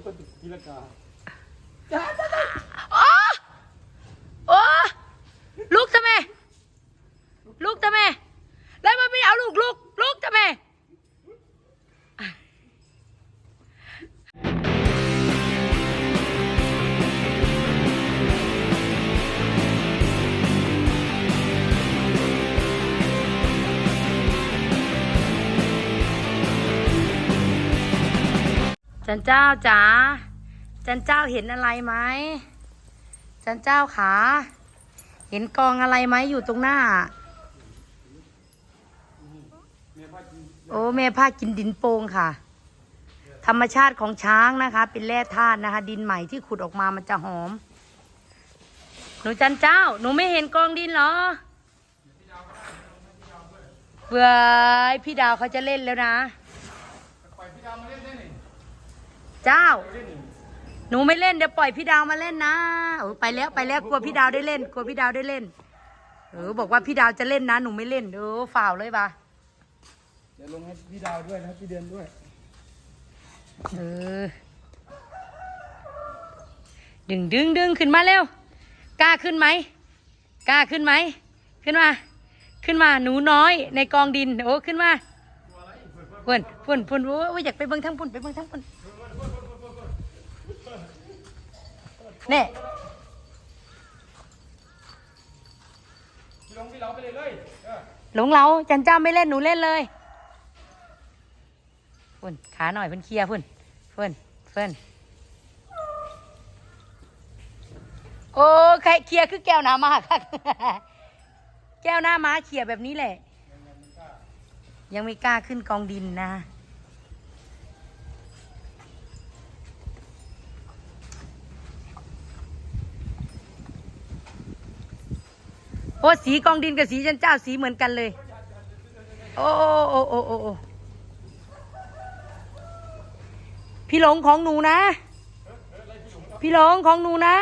แล้วก็ตีลังกาโอ้ จันเจ้าจ๋าจันเจ้าเห็นอะไรไหมจันเจ้าขาเห็นกองอะไรไหมอยู่ตรงหน้า โอ้แม่ผ้ากินดินโป่งค่ะ ธรรมชาติของช้างนะคะ เป็นแร่ธาตุนะคะ ดินใหม่ที่ขุดออกมามันจะหอม หนูจันเจ้า หนูไม่เห็นกองดินเหรอเบื่อพี่ดาวเขาจะเล่นแล้วนะ ปล่อยพี่ดาวมาเล่นได้หนิ เจ้าเล่นหนิหนูไม่เล่นเดี๋ยวปล่อยพี่ดาวมาเล่นนะเออไปแล้วไปแล้วกลัวพี่ดาวได้เล่น กลัวพี่ดาวได้เล่น เออบอกว่าพี่ดาวจะเล่นนะ หนูไม่เล่นเออฝ่าวเลยปะเดี๋ยวลงให้พี่ดาวด้วยนะพี่เดือนด้วย เออ ดึงดึงดึงขึ้นมาเร็ว กล้าขึ้นไหม กล้าขึ้นไหม ขึ้นมา ขึ้นมาหนูน้อยในกองดิน โอ้ขึ้นมาพุ่นพุ่นพุ่นโอ้ยอยากไปเบิ่งทั้งพุ่นไปเบิ่งทั้งพุ่นเนี่ยพี่ลงพี่เราไปเลยเลยเออหลงเราจันเจ้าไม่เล่นหนูเล่นเลยพุ่นขาหน่อยเพิ่นเคลียร์พุ่นเพิ่นเพิ่นโอ้ใครเคลียร์คือแก้วน้ำมาค่ะแก้วหน้าม้าเขี่ยแบบนี้แหละ ยังไม่กล้าขึ้นกองดินนะ โอ้สีกองดินกับสีจันเจ้าสีเหมือนกันเลย โอ้โอ้โอ้โอ้โอ้พี่หลงของหนูนะ พี่หลงของหนูนะ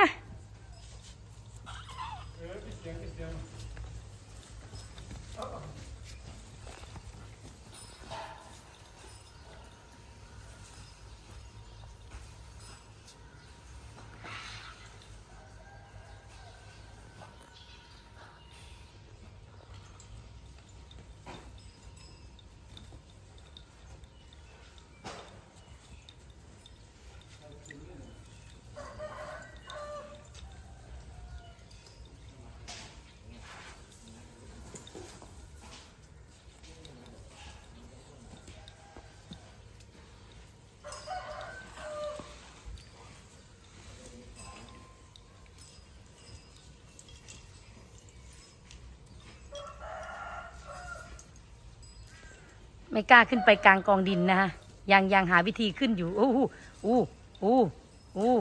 ไม่กล้าขึ้นไปกลางกองดินนะฮะยังยังหาวิธีขึ้นอยู่อู้หูอู้อู้อู้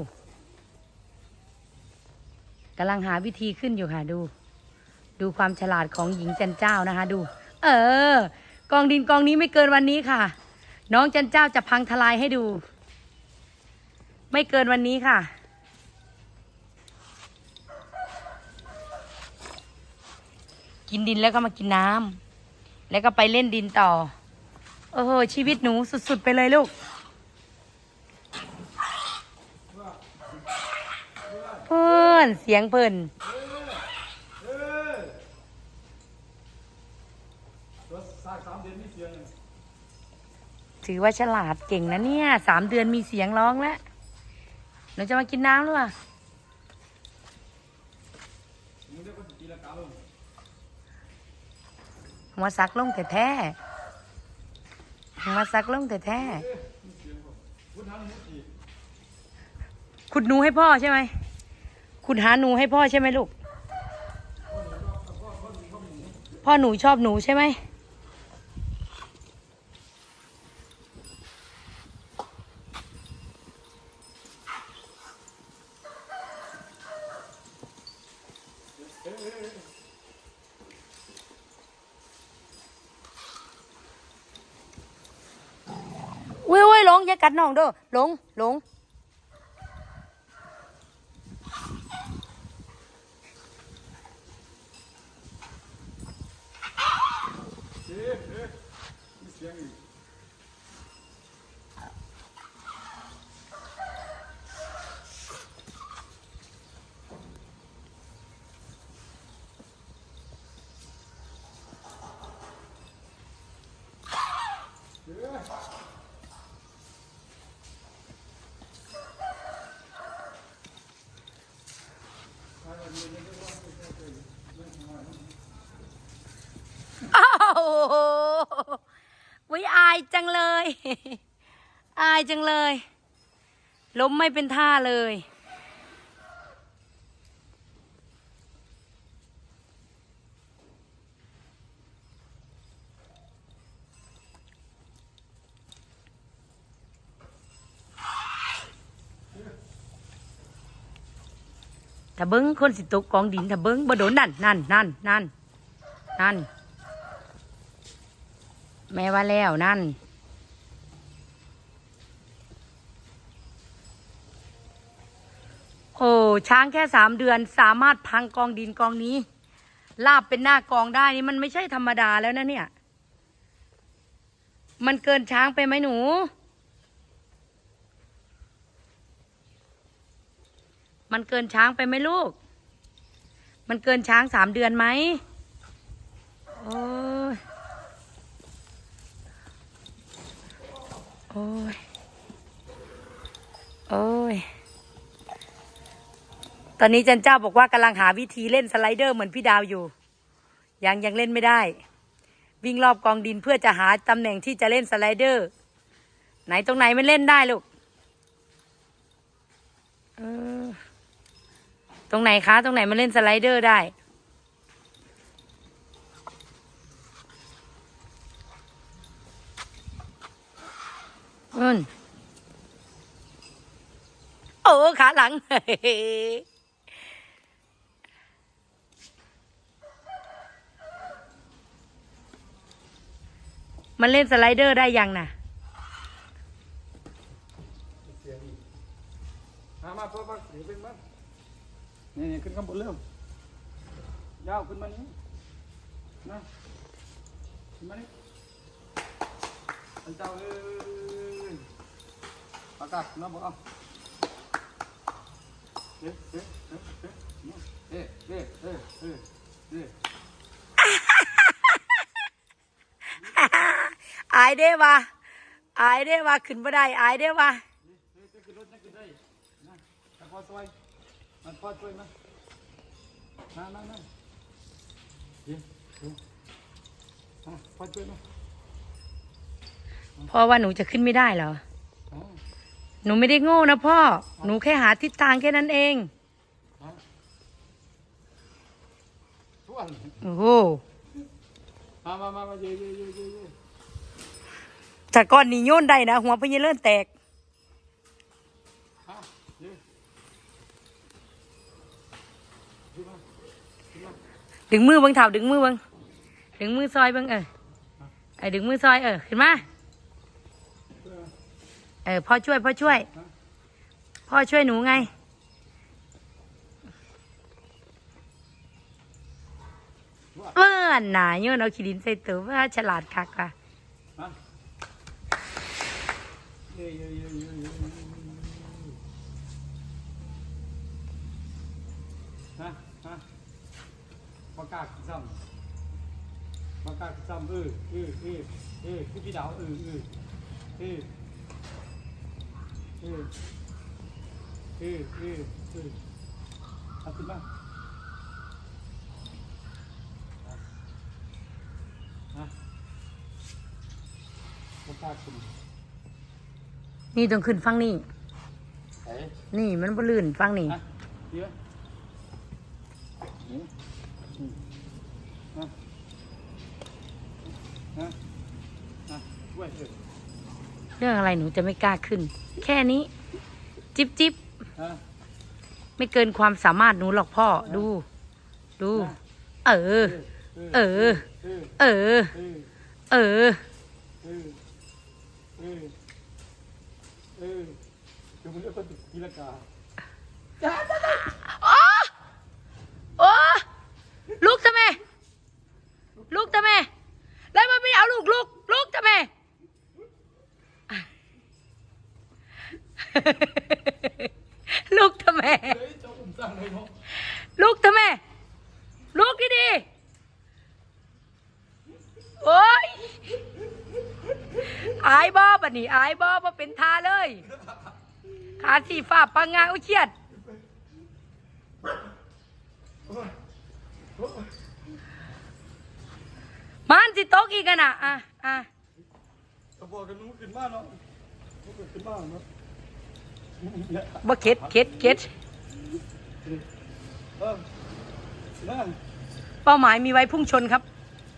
กำลังหาวิธีขึ้นอยู่ค่ะดู ดูความฉลาดของหญิงจันเจ้านะคะ ดู เออ กองดินกองนี้ไม่เกินวันนี้ค่ะ น้องจันเจ้าจะพังทลายให้ดู ไม่เกินวันนี้ค่ะกินดินแล้วก็มากินน้ำแล้วก็ไปเล่นดินต่อ อ้โห ชีวิตหนูสุด ๆ ไปเลยลูก เพื่อนเสียงเพื่อนเออตัวสายสามเดือนมีเสียงเลยถือว่าฉลาดเก่งนะเนี่ย สามเดือนมีเสียงร้องแล้วหนูจะมากินน้ำหรือเปล่าว่าตีลังกาลงหัวซักลงแต่แท้ มาซักลงแต่แท้ขุดหนูให้พ่อใช่ไหมขุดหาหนูให้พ่อใช่ไหมลูก พ่อหนูชอบหนูใช่ไหม ลงอย่ากัดน้องเด้อหลงหลงเอ๊ะเอ๊ะมีเสียงอีก จังเลย อายจังเลย ล้มไม่เป็นท่าเลย ถ้าเบิ้งคนสิตกกองดินถ้าเบิ้งบ่โดนนั่นนั่นนั่นนั่นนั่น แม่ว่าแล้วนั่น โอ้ ช้างแค่สามเดือนสามารถพังกองดินกองนี้ ลาบเป็นหน้ากองได้นี่มันไม่ใช่ธรรมดาแล้วนะเนี่ย มันเกินช้างไปไหมหนูมันเกินช้างไปไหมลูก มันเกินช้างสามเดือนไหม โอ้ย โอ้ย โอ้ย ตอนนี้จันเจ้าบอกว่ากำลังหาวิธีเล่นสไลเดอร์เหมือนพี่ดาวอยู่ ยังยังเล่นไม่ได้ วิ่งรอบกองดินเพื่อจะหาตำแหน่งที่จะเล่นสไลเดอร์ ไหนตรงไหนมันเล่นได้ลูกเออตรงไหนคะ ตรงไหนมันเล่นสไลเดอร์ได้ อืนโอ้ขาหลัง มันเล่นสไลเดอร์ได้ยังน่ะมามาเพิ่มมาเดี๋ยวเป็นบ้างนี่นี่ขึ้นข้างบนเริ่มยาวขึ้นมานี้นะขึ้นมานี้อันเจ้าเอ้ย อากาศน้ำบ่เอาเอ๊ะเอ๊ะเอ๊ะเอ๊ะเอ๊ะเอ๊ะเอ๊ะเอ๊ะอายเด้วะอายเด้วะขึ้นบ่ได้อายเด้วะเฮ้ยจะขึ้นรถจะขึ้นได้นะแต่พอช่วยมันพอช่วยมั้ยนั่นนั่นนั่นเดี๋ยวเดี๋ยวอะพอช่วยมั้ยพ่อว่าหนูจะขึ้นไม่ได้เหรออ๋อ หนูไม่ได้โง่นะพ่อ หนูแค่หาทิศทางแค่นั้นเองฮะทุกอันโอ้โห มามามามาเยอะเยอะเยอะเยอะเยอะจากก้อนนี้โยนได้นะ หัวพญเลื่อนแตก ฮะเยอะขึ้นมาขึ้นมาดึงมือเบังเท้าดึงมือเบังดึงมือซอยเบังเออเออดึงมือซอยเออขึ้นมาขึ้นมา เออพ่อช่วยพ่อช่วย พ่อช่วยหนูไงเมื่อนหนาโยนเอาขีดินใส่ตัวว่าฉลาดคักว่ะฮะเยอะเยอะเยอะเยอะเยอะฮะฮะประกาศซ้ำประกาศซ้ำเออเออเออเออคือพี่ดาวเออเออเออเออเออเออเออเอาขึ้นมาฮะประกาศขึ้นนี่ต้องขึ้นฟังนี่นี่มันบ่ลื่นฟังนี่ ฮะดี๋ยวนี่อืมฮะฮะฮะช่วยเถอะ เรื่องอะไรหนูจะไม่กล้าขึ้น แค่นี้ จิบจิบฮะไม่เกินความสามารถหนูหรอกพ่อดู ดู เออ เออ เออ เออ เออเออเออเออเออเดี๋ยวมึงเรียกคนตีลังกา โอ้โอ้ลูกทำไม ลูกทำไม แล้วมันไม่เอาลูกลูกลูกทำไม ลูกทำไมเฮ้ยเจ้าอุ้มสร้างเลยเนาะลูกทำไมลูกดีดีๆโอ้ยอายบอบัดนี้อายบอบ่เป็นทาเลย ขาสีฟ้าปังงาอุยเครียดมันสิตกอีกกันอะอะอะโอ้บอกกันนู้นขึ้นบ้านเนาะนู้นขึ้นบ้านเนาะ บ่เข็ดเข็ดเข็ดเออนั่นเป้าหมายมีไว้พุ่งชนครับ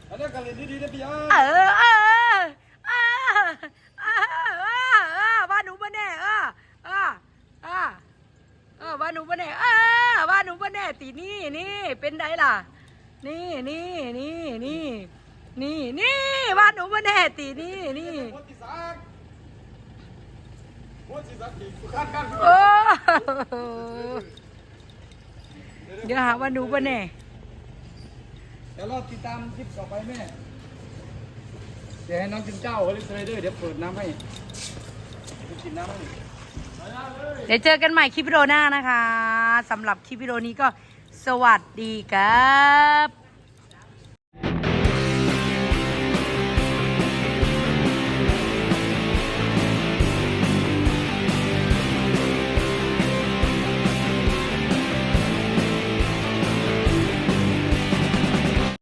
อันนี้การเรียนดีๆนะพี่อาเออเออเออเออเออเออบ้านหนูบ้านแน่เออเออเออเออบ้านหนูบ้านแน่เออบ้านหนูบ้านแน่ตีนี่นี่เป็นไดล่ะ นี่นี่นี่นี่นี่นี่บ้านหนูบ้านแน่ตีนี่นี่หัวที่สามหัวที่สามอีกข้างข้าง โอ้เดี๋ยวหาว่าหนูบ้านแน่เดี๋ยวรอติดตามคลิปต่อไปแม่ เดี๋ยวให้น้องกินเจ้าเขาเล่นสไลเดอร์เดี๋ยวเปิดน้ำให้กินน้ำให้เดี๋ยวเจอกันใหม่คลิปวิดีโอหน้านะคะสำหรับคลิปวิดีโอนี้ก็สวัสดีครับ